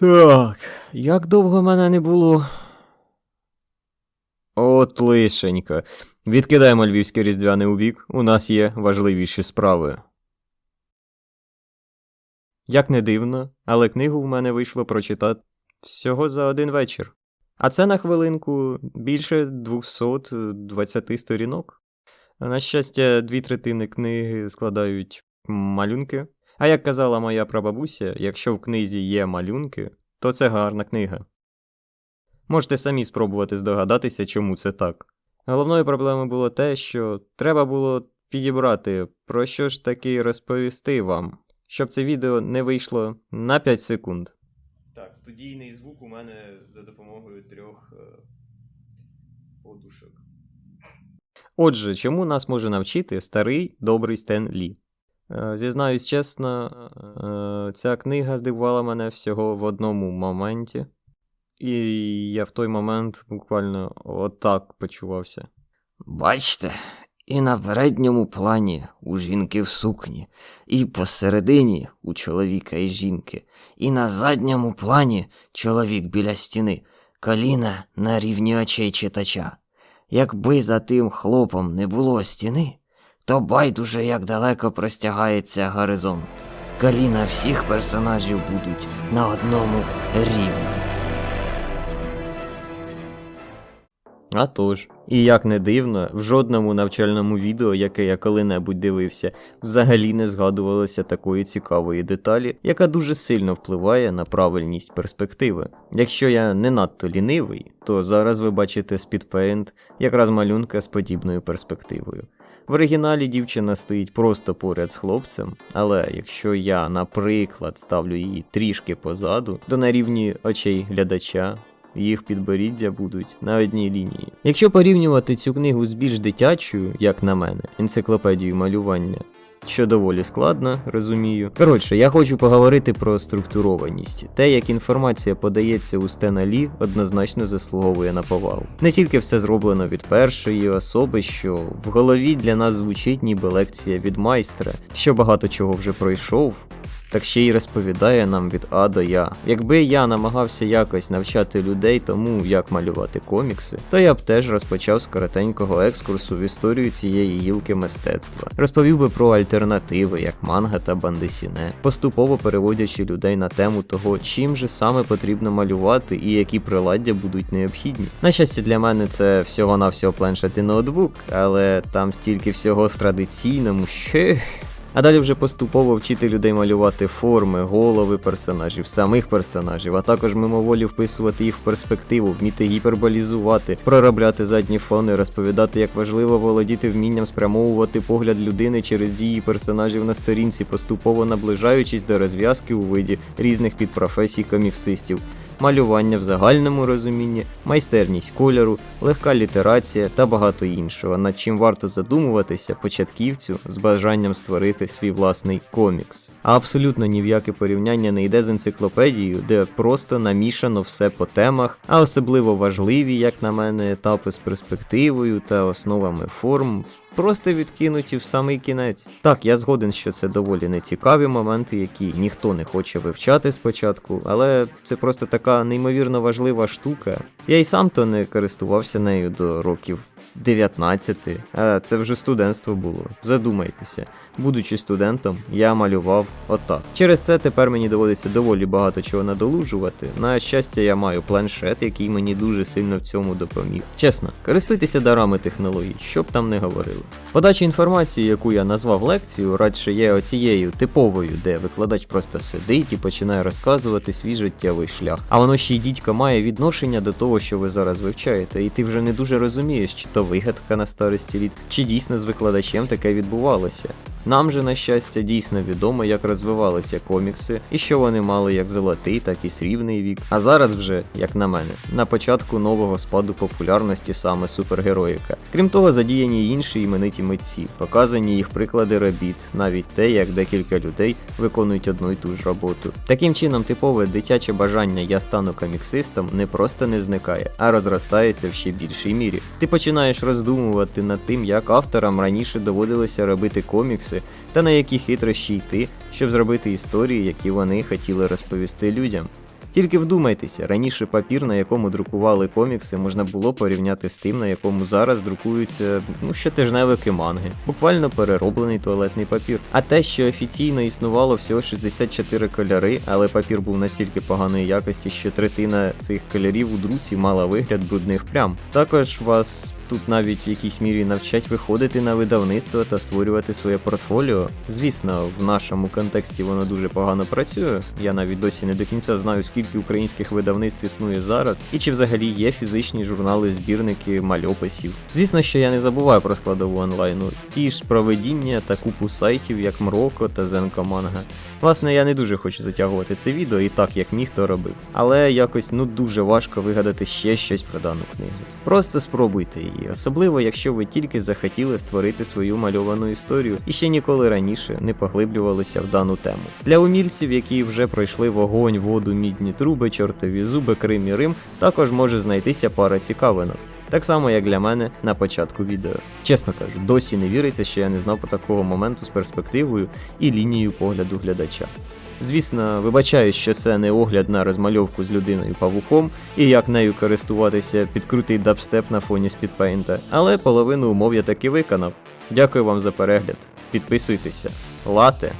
Так, як довго мене не було. От лишенька. Відкидаємо львівське різдвяне у бік, у нас є важливіші справи. Як не дивно, але книгу в мене вийшло прочитати всього за один вечір. А це на хвилинку більше 220 сторінок. На щастя, дві третини книги складають малюнки. А як казала моя прабабуся, якщо в книзі є малюнки, то це гарна книга. Можете самі спробувати здогадатися, чому це так. Головною проблемою було те, що треба було підібрати, про що ж таки розповісти вам, щоб це відео не вийшло на 5 секунд. Так, студійний звук у мене за допомогою трьох е, подушок. Отже, чому нас може навчити старий добрий Стен Лі? Е, Зізнаюсь чесно, е, ця книга здивувала мене всього в одному моменті, і я в той момент буквально отак почувався. Бачите, і на передньому плані у жінки в сукні, і посередині у чоловіка і жінки, і на задньому плані чоловік біля стіни, коліна на рівні очей читача. Якби за тим хлопом не було стіни, то байдуже як далеко простягається горизонт. Коліна всіх персонажів будуть на одному рівні. А тож, і як не дивно, в жодному навчальному відео, яке я коли-небудь дивився, взагалі не згадувалося такої цікавої деталі, яка дуже сильно впливає на правильність перспективи. Якщо я не надто лінивий, то зараз ви бачите Speedpaint якраз малюнка з подібною перспективою. В оригіналі дівчина стоїть просто поряд з хлопцем, але якщо я, наприклад, ставлю її трішки позаду, то на рівні очей глядача їх підборіддя будуть на одній лінії. Якщо порівнювати цю книгу з більш дитячою, як на мене, енциклопедією малювання. Що доволі складно, розумію. Коротше, я хочу поговорити про структурованість. Те, як інформація подається у Стена Лі, однозначно заслуговує на повагу. Не тільки все зроблено від першої особи, що в голові для нас звучить ніби лекція від майстра, що багато чого вже пройшов, так ще й розповідає нам від А до Я. Якби я намагався якось навчати людей тому, як малювати комікси, то я б теж розпочав з коротенького екскурсу в історію цієї гілки мистецтва. Розповів би про альтернативи, як манга та бандесіне, поступово переводячи людей на тему того, чим же саме потрібно малювати і які приладдя будуть необхідні. На щастя, для мене це всього-навсього планшет і ноутбук, але там стільки всього в традиційному, що. А далі вже поступово вчити людей малювати форми, голови персонажів, самих персонажів, а також мимоволі вписувати їх в перспективу, вміти гіперболізувати, проробляти задні фони, розповідати, як важливо володіти вмінням спрямовувати погляд людини через дії персонажів на сторінці, поступово наближаючись до розв'язки у виді різних підпрофесій коміксистів. Малювання в загальному розумінні, майстерність кольору, легка літерація та багато іншого, над чим варто задумуватися початківцю з бажанням створити свій власний комікс. А абсолютно ні в яке порівняння не йде з енциклопедією, де просто намішано все по темах, а особливо важливі, як на мене, етапи з перспективою та основами форм. Просто відкинуті в самий кінець. Так, я згоден, що це доволі нецікаві моменти, які ніхто не хоче вивчати спочатку, але це просто така неймовірно важлива штука. Я й сам то не користувався нею до років 19, а це вже студентство було. Задумайтеся, будучи студентом, я малював отак. Через це тепер мені доводиться доволі багато чого надолужувати. На щастя, я маю планшет, який мені дуже сильно в цьому допоміг. Чесно, користуйтеся дарами технологій, що б там не говорили. Подача інформації, яку я назвав лекцією, радше є оцією типовою, де викладач просто сидить і починає розказувати свій життєвий шлях. А воно ще й дідька має відношення до того, що ви зараз вивчаєте, і ти вже не дуже розумієш, чи то вигадка на старості літ, чи дійсно з викладачем таке відбувалося. Нам же, на щастя, дійсно відомо, як розвивалися комікси, і що вони мали як золотий, так і срібний вік. А зараз вже, як на мене, на початку нового спаду популярності саме супергероїка. Крім того, задіяні інші імениті митці, показані їх приклади робіт, навіть те, як декілька людей виконують одну й ту ж роботу. Таким чином, типове дитяче бажання я стану коміксистом не просто не зникає, а розростається в ще більшій мірі. Ти починаєш роздумувати над тим, як авторам раніше доводилося робити комікси, та на які хитрощі йти, щоб зробити історії, які вони хотіли розповісти людям. Тільки вдумайтеся, раніше папір, на якому друкували комікси, можна було порівняти з тим, на якому зараз друкуються ну щотижневики манги, буквально перероблений туалетний папір. А те, що офіційно існувало всього 64 кольори, але папір був настільки поганої якості, що третина цих кольорів у друці мала вигляд брудних плям. Також вас тут навіть в якійсь мірі навчать виходити на видавництво та створювати своє портфоліо. Звісно, в нашому контексті воно дуже погано працює. Я навіть досі не до кінця знаю, скільки українських видавництв існує зараз, і чи взагалі є фізичні журнали-збірники мальописів. Звісно, що я не забуваю про складову онлайну, ті ж проведіння та купу сайтів, як Мроко та Зенко Манга. Власне, я не дуже хочу затягувати це відео і так, як міг, то робив. Але якось ну дуже важко вигадати ще щось про дану книгу. Просто спробуйте її, особливо якщо ви тільки захотіли створити свою мальовану історію і ще ніколи раніше не поглиблювалися в дану тему. Для умільців, які вже пройшли вогонь, воду, мідні труби, чортові зуби, Крим і Рим, також може знайтися пара цікавинок. Так само, як для мене на початку відео. Чесно кажу, досі не віриться, що я не знав про такого моменту з перспективою і лінією погляду глядача. Звісно, вибачаю, що це не огляд на розмальовку з людиною павуком і як нею користуватися під крутий дабстеп на фоні спідпейнта, але половину умов я таки виконав. Дякую вам за перегляд. Підписуйтеся. Лате!